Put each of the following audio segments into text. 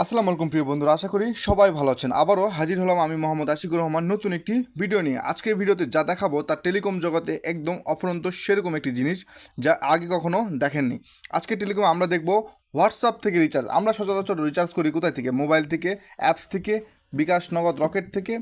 আসসালামু আলাইকুম প্রিয় বন্ধুরা, আশা করি সবাই ভালো আছেন। আবারও হাজির হলাম আমি মোহাম্মদ আশিকুর রহমান নতুন একটি ভিডিও নিয়ে। আজকের ভিডিওতে যা দেখাবো তা টেলিকম জগতে একদম অফরন্ত সেরকম একটি জিনিস যা আগে কখনো দেখেননি। আজকে টেলিকম আমরা দেখব হোয়াটসঅ্যাপ থেকে রিচার্জ আমরা সচরাচর রিচার্জ করি কোথায় থেকে? মোবাইল থেকে অ্যাপস থেকে, বিকাশ নগদ রকেট থেকে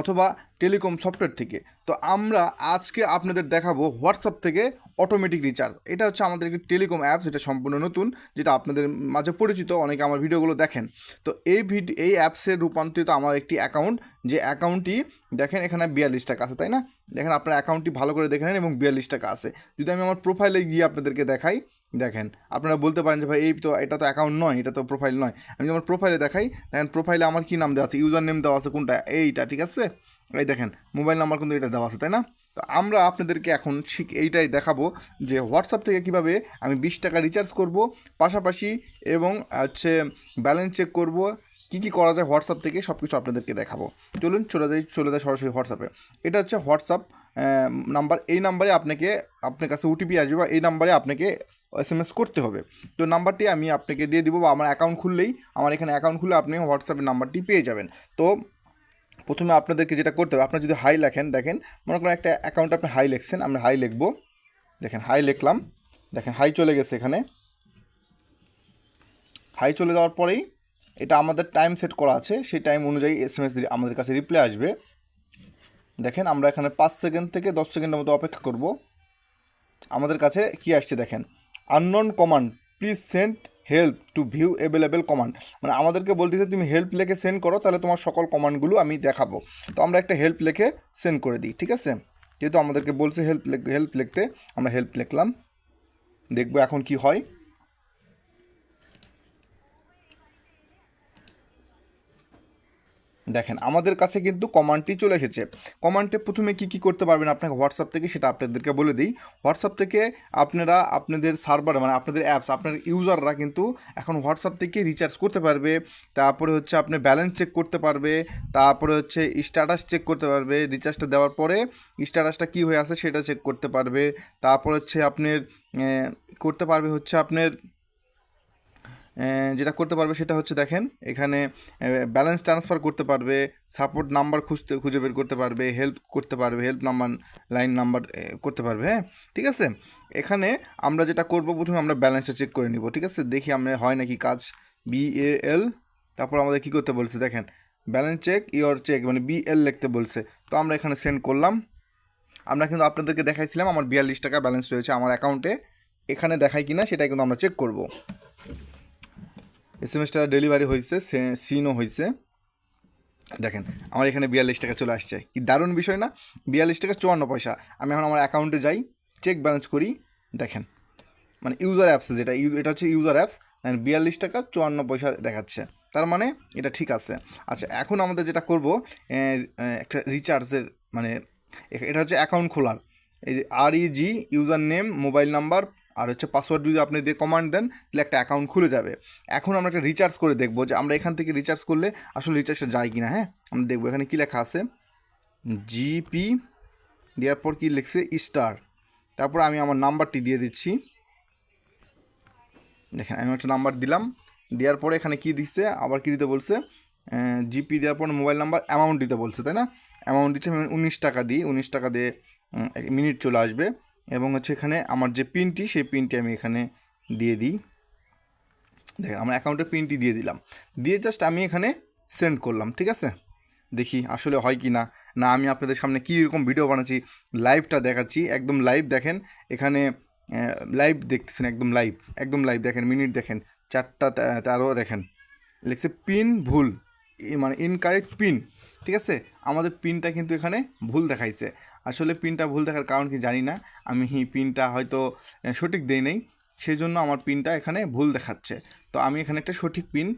অথবা টেলিকম সফটওয়্যার থেকে। তো আমরা আজকে আপনাদের দেখাবো হোয়াটসঅ্যাপ থেকে অটোমেটিক রিচার্জ এটা হচ্ছে আমাদের একটি টেলিকম অ্যাপস এটা সম্পূর্ণ নতুন, যেটা আপনাদের মাঝে পরিচিত, অনেকে আমার ভিডিওগুলো দেখেন। তো এই ভিডিও এই অ্যাপসের রূপান্তরিত আমার একটি অ্যাকাউন্ট যে অ্যাকাউন্টটি দেখেন এখানে বিয়াল্লিশ টাকা আছে, তাই না? দেখেন আপনার অ্যাকাউন্টটি ভালো করে দেখে নেন এবং বিয়াল্লিশ টাকা আছে। যদি আমি আমার প্রোফাইলে গিয়ে আপনাদেরকে দেখাই দেখেন, আপনারা বলতে পারেন যে, ভাই, এই তো, এটা তো অ্যাকাউন্ট নয়, এটা তো প্রোফাইল নয়। আমি আমার প্রোফাইলে দেখাই, দেখেন প্রোফাইলে আমার কী নাম দেওয়া আছে ইউজার নেম দেওয়া আছে কোনটা, এইটা, ঠিক আছে? এই দেখেন মোবাইল নাম্বার কিন্তু এটা দেওয়া আছে, তাই না? তো আমরা আপনাদেরকে এখন ঠিক এইটাই দেখাবো যে হোয়াটসঅ্যাপ থেকে কীভাবে আমি বিশ টাকা রিচার্জ করব, পাশাপাশি এবং হচ্ছে ব্যালেন্স চেক করব কী কী করা যায় হোয়াটসঅ্যাপ থেকে সব কিছু আপনাদেরকে দেখাবো। চলুন, চলে যাই, চলে যায় সরাসরি হোয়াটসঅ্যাপে। এটা হচ্ছে হোয়াটসঅ্যাপ নাম্বার। এই নাম্বারে আপনাকে, আপনার কাছে ওটিপি আসবে বা এই নাম্বারে আপনাকে এস এম এস করতে হবে। তো নাম্বারটি আমি আপনাকে দিয়ে দিব বা আমার অ্যাকাউন্ট খুললেই আমার এখানে অ্যাকাউন্ট খুলে আপনি হোয়াটসঅ্যাপের নাম্বারটি পেয়ে যাবেন। তো প্রথমে আপনাদেরকে যেটা করতে হবে, আপনার যদি হাই লেখেন, দেখেন, মনে করেন একটা অ্যাকাউন্ট আপনি হাই লিখছেন, আমরা হাই লিখব। দেখেন, হাই লিখলাম। দেখেন, হাই চলে গেছে এখানে। হাই চলে যাওয়ার পরেই এটা আমাদের টাইম সেট করা আছে, সেই টাইম অনুযায়ী এস এম এস আমাদের কাছে রিপ্লাই আসবে। দেখেন, আমরা এখানে পাঁচ সেকেন্ড থেকে দশ সেকেন্ডের মতো অপেক্ষা করব। আমাদের কাছে কি আসছে দেখেন? Unknown command please send help to view available command মানে আমাদেরকে বলতেছে তুমি হেল্প লেখে সেন্ড করো, তাহলে তোমার সকল কমান্ডগুলো আমি দেখাবো। তো আমরা একটা হেল্প লেখে সেন্ড করে দিই, ঠিক আছে? যেহেতু আমাদেরকে বলছে হেল্প হেল্প লিখতে, আমরা হেল্প লিখলাম। দেখব এখন কি হয়। দেখেন, আমাদের কাছে কিন্তু কমান্ডটি চলে এসেছে। কমান্ডে প্রথমে কি কি করতে পারবেন আপনাকে হোয়াটসঅ্যাপ থেকে সেটা আপনাদেরকে বলে দিই। হোয়াটসঅ্যাপ থেকে আপনারা আপনাদের সার্ভার মানে আপনাদের অ্যাপস আপনার ইউজাররা কিন্তু এখন হোয়াটসঅ্যাপ থেকে রিচার্জ করতে পারবে। তারপরে হচ্ছে আপনি ব্যালেন্স চেক করতে পারবে। তারপরে হচ্ছে স্ট্যাটাস চেক করতে পারবে। রিচার্জটা দেওয়ার পরে স্ট্যাটাসটা কী হয়ে আছে সেটা চেক করতে পারবে। তারপর হচ্ছে আপনার করতে পারবে হচ্ছে আপনার যেটা করতে পারবে সেটা হচ্ছে দেখেন, এখানে ব্যালেন্স ট্রান্সফার করতে পারবে সাপোর্ট নাম্বার খুঁজতে, খুঁজে বের করতে পারবে হেল্প করতে পারবে হেল্প নাম্বার লাইন নাম্বার করতে পারবে হ্যাঁ? ঠিক আছে? এখানে আমরা যেটা করব প্রথমে আমরা ব্যালেন্সটা চেক করে নিব, ঠিক আছে? দেখি আমরা হয় নাকি কাজ বি এ এল তারপর আমাদের কী করতে বলছে? দেখেন ব্যালেন্স চেক ইওর চেক মানে বি এল লিখতে বলছে। তো আমরা এখানে সেন্ড করলাম। আমরা কিন্তু আপনাদেরকে দেখাইছিলাম, আমার বিয়াল্লিশ টাকা ব্যালেন্স রয়েছে আমার অ্যাকাউন্টে এখানে দেখাই কিনা সেটাই কিন্তু আমরা চেক করব। এস এম এসটা ডেলিভারি হয়েছে সিনও হয়েছে দেখেন, আমার এখানে বিয়াল্লিশ টাকা চলে আসছে। কি দারুণ বিষয় না? বিয়াল্লিশ টাকা চুয়ান্ন পয়সা। আমি এখন আমার অ্যাকাউন্টে যাই চেক ব্যালেন্স করি, দেখেন। মানে ইউজার অ্যাপস যেটা এটা হচ্ছে ইউজার অ্যাপস বিয়াল্লিশ টাকা চুয়ান্ন পয়সা দেখাচ্ছে। তার মানে এটা ঠিক আছে। আচ্ছা এখন আমাদের যেটা করব একটা রিচার্জের মানে এটা হচ্ছে অ্যাকাউন্ট খোলার। এই R E G user name mobile number আর হচ্ছে পাসওয়ার্ড যদি আপনি দিয়ে কমান্ড দেন, তাহলে একটা অ্যাকাউন্ট খুলে যাবে। এখন আমরা একটা রিচার্জ করে দেখব যে আমরা এখান থেকে রিচার্জ করলে আসলে রিচার্জটা যায় কি না হ্যাঁ? আমরা দেখব এখানে কী লেখা আছে। জিপি দেওয়ার পর কী লিখছে? স্টার তারপর আমি আমার নাম্বারটি দিয়ে দিচ্ছি। দেখেন, আমি একটা নাম্বার দিলাম। দেওয়ার পরে এখানে কী দিচ্ছে? আবার কী দিতে বলছে? জিপি দেওয়ার পর মোবাইল নাম্বার অ্যামাউন্ট দিতে বলছে, তাই না? অ্যামাউন্ট দিচ্ছে, আমি উনিশ টাকা দিই। উনিশ টাকা দিয়ে মিনিট চলে আসবে। এবং হচ্ছে এখানে আমার যে পিনটি সেই পিনটি আমি এখানে দিয়ে দিই। দেখেন, আমার অ্যাকাউন্টের পিনটি দিয়ে দিলাম। দিয়ে জাস্ট আমি এখানে সেন্ড করলাম, ঠিক আছে? দেখি আসলে হয় কি না না আমি আপনাদের সামনে কী রকম ভিডিও বানাচ্ছি লাইভটা দেখাচ্ছি। একদম লাইভ দেখেন, এখানে লাইভ দেখতেছেন, একদম লাইভ একদম লাইভ দেখেন মিনিট দেখেন, চারটা তেরো দেখেন। লিখছে পিন ভুল মানে ইনকারেক্ট পিন ঠিক আছে? আমাদের পিনটা কিন্তু এখানে ভুল দেখাইছে। আসলে পিনটা ভুল দেখার কারণ কি জানি না। আমি পিনটা হয়তো সঠিক দেই নেই সেই জন্য আমার পিনটা এখানে ভুল দেখাচ্ছে। তো আমি এখানে একটা সঠিক পিন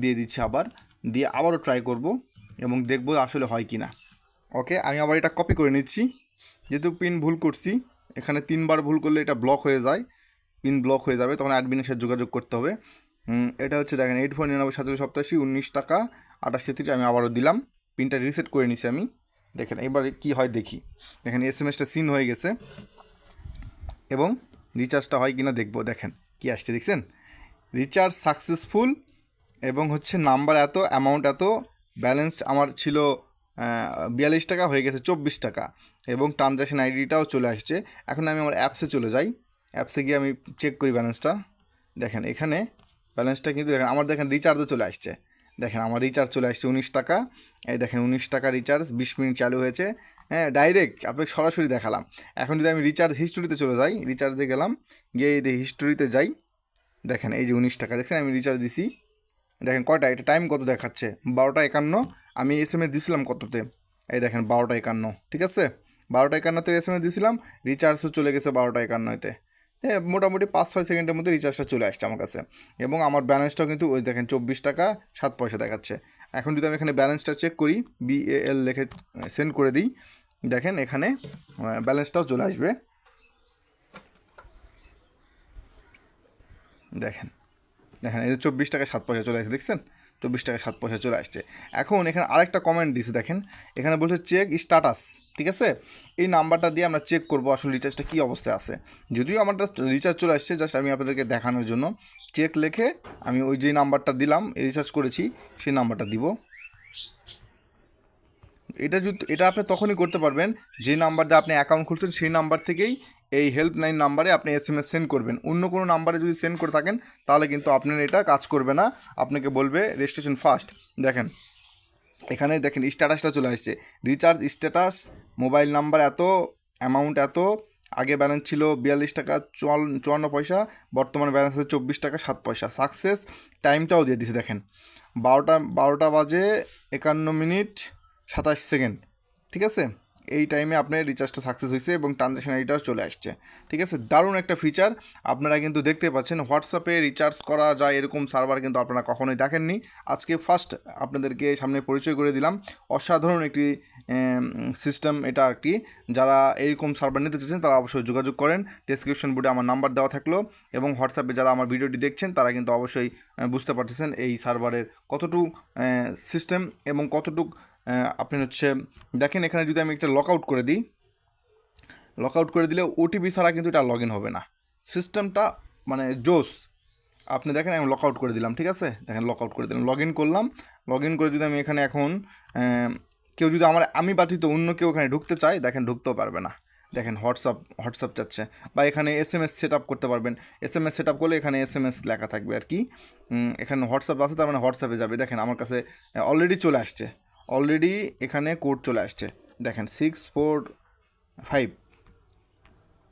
দিয়ে দিচ্ছি আবার, দিয়ে আবারও ট্রাই করব এবং দেখব আসলে হয় কি না ওকে, আমি আবার এটা কপি করে নিচ্ছি। যেহেতু পিন ভুল করছি, এখানে তিনবার ভুল করলে এটা ব্লক হয়ে যায়। পিন ব্লক হয়ে যাবে, তখন অ্যাডমিনের সাথে যোগাযোগ করতে হবে। এটা হচ্ছে দেখেন এইট ফোর নিরানব্বই সাতচল্লিশ সপ্তাশি উনিশ টাকা আঠাশ তেত্রিশ, আমি আবারও দিলাম। পিনটা রিসেট করে নিছি আমি। দেখেন এবারে কি হয় দেখি। দেখেন এস এম এসটা সিন হয়ে গেছে। এবং রিচার্জটা হয় কিনা দেখব। দেখেন, কি আসছে দেখছেন? রিচার্জ সাকসেসফুল এবং হচ্ছে নাম্বার এত অ্যামাউন্ট এত ব্যালেন্স আমার ছিল বিয়াল্লিশ টাকা হয়ে গেছে চব্বিশ টাকা। এবং ট্রানজ্যাকশন আইডিটাও চলে আসছে। এখন আমি আমার অ্যাপসে চলে যাই। অ্যাপসে গিয়ে আমি চেক করি ব্যালেন্সটা দেখেন, এখানে ব্যালেন্সটা কিন্তু, দেখেন, আমার দেখেন রিচার্জও চলে আসছে। দেখেন আমার রিচার্জ চলে আসছে উনিশ টাকা। এই দেখেন উনিশ টাকা রিচার্জ বিশ মিনিট চালু হয়েছে। হ্যাঁ ডাইরেক্ট আপনাকে সরাসরি দেখালাম। এখন যদি আমি রিচার্জ হিস্টোরিতে চলে যাই রিচার্জে গেলাম, গিয়ে এই হিস্টোরিতে যাই, দেখেন এই যে উনিশ টাকা, দেখছেন আমি রিচার্জ দিছি। দেখেন কয়টা, এটা টাইম কত দেখাচ্ছে? বারোটা একান্ন, আমি এস এম এস দিছিলাম কততে? এই দেখেন বারোটা একান্ন, ঠিক আছে? বারোটা একান্নতে এস এম এস দিছিলাম রিচার্জও চলে গেছে বারোটা একান্নতে। হ্যাঁ মোটামুটি পাঁচ ছয় সেকেন্ডের মধ্যে রিচার্জটা চলে আসছে আমার কাছে। এবং আমার ব্যালেন্সটাও কিন্তু ওই দেখেন চব্বিশ টাকা, সাত পয়সা দেখাচ্ছে। এখন যদি আমি এখানে ব্যালেন্সটা চেক করি বিএএল লিখে সেন্ড করে দিই, দেখেন এখানে ব্যালেন্সটাও চলে আসবে। দেখেন দেখেন, এই যে চব্বিশ টাকা, সাত পয়সা চলে আসছে, দেখছেন? চব্বিশ টাকা সাত পয়সা চলে আসছে। এখন এখানে আরেকটা কমেন্ট দিছে, দেখেন। এখানে বলছে চেক স্ট্যাটাস ঠিক আছে? এই নাম্বারটা দিয়ে আমরা চেক করব আসলে রিচার্জটা কী অবস্থায় আছে। যদিও আমারটা রিচার্জ চলে আসছে জাস্ট আমি আপনাদেরকে দেখানোর জন্য। চেক লিখে আমি ওই যে নাম্বারটা দিলাম রিচার্জ করেছি, সেই নাম্বারটা দিব। এটা যদি এটা আপনি তখনই করতে পারবেন, যে নাম্বার দিয়ে আপনি অ্যাকাউন্ট খুলছেন, সেই নাম্বার থেকেই এই হেল্পলাইন নাম্বারে আপনি এস এম এস সেন্ড করবেন। অন্য কোনো নাম্বারে যদি সেন্ড করে থাকেন, তাহলে কিন্তু আপনার এটা কাজ করবে না। আপনাকে বলবে রেজিস্ট্রেশন ফার্স্ট দেখেন, এখানে দেখেন স্ট্যাটাসটা চলে আসছে। রিচার্জ স্ট্যাটাস মোবাইল নাম্বার এত অ্যামাউন্ট এত, আগে ব্যালেন্স ছিল বিয়াল্লিশ টাকা চুয়ান্ন পয়সা, বর্তমানে ব্যালেন্স আছে চব্বিশ টাকা সাত পয়সা। সাকসেস টাইমটাও দিয়ে দিছে, দেখেন। বারোটা বারোটা বাজে একান্ন মিনিট সাতাশ সেকেন্ড। ঠিক আছে? এই টাইমে আপনার রিচার্জটা সাকসেস হয়েছে এবং ট্রানজ্যাকশন আইডিটাও চলে আসছে। ঠিক আছে? দারুণ একটা ফিচার আপনারা কিন্তু দেখতে পাচ্ছেন হোয়াটসঅ্যাপে রিচার্জ করা যায় এরকম সার্ভার কিন্তু আপনারা কখনোই দেখেননি। আজকে ফার্স্ট আপনাদেরকে সামনে পরিচয় করে দিলাম। অসাধারণ একটি সিস্টেম এটা কি যারা এরকম সার্ভার নিতে চাইছেন তারা অবশ্যই যোগাযোগ করেন। ডিসক্রিপশন বোর্ডে আমার নাম্বার দেওয়া থাকল এবং হোয়াটসঅ্যাপে যারা আমার ভিডিওটি দেখছেন, তারা কিন্তু অবশ্যই বুঝতে পারতেছেন এই সার্ভারের কতটুকু সিস্টেম এবং কতটুকু আপনি হচ্ছে, দেখেন এখানে যদি আমি একটা লক আউট করে দিই লক আউট করে দিলে ওটিপি ছাড়া কিন্তু এটা লগ ইন হবে না। সিস্টেমটা মানে জোস। আপনি দেখেন আমি লক আউট করে দিলাম, ঠিক আছে? দেখেন লক আউট করে দিলাম লগ ইন করলাম। লগ ইন করে যদি আমি এখানে এখন কেউ যদি আমার, আমি ব্যতীত অন্য কেউ এখানে ঢুকতে চায়, দেখেন ঢুকতেও পারবে না। দেখেন হোয়াটসঅ্যাপ হোয়াটসঅ্যাপ চাচ্ছে বা এখানে S M S set up করতে পারবেন। S M S set up করলে এখানে এস এম এস লেখা থাকবে আর কি। এখানে হোয়াটসঅ্যাপ আছে, তার মানে হোয়াটসঅ্যাপে যাবে। দেখেন আমার কাছে অলরেডি চলে আসছে। অলরেডি এখানে কোড চলে আসছে। দেখেন six four five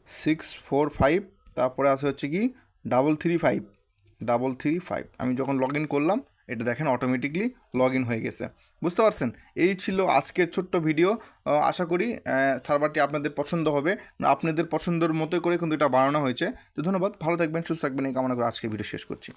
six four five তারপরে আছে হচ্ছে কি double three five double three five আমি যখন লগ ইন করলাম, এটা দেখেন অটোমেটিকলি লগ ইন হয়ে গেছে। বুঝতে পারছেন? এই ছিল আজকের ছোট্ট ভিডিও আশা করি সার্ভারটি আপনাদের পছন্দ হবে। আপনাদের পছন্দের মতো করে কিন্তু এটা বানানো হয়েছে। তো ধন্যবাদ। ভালো থাকবেন, সুস্থ থাকবেন। এই কামনা করে আজকে ভিডিও শেষ করছি।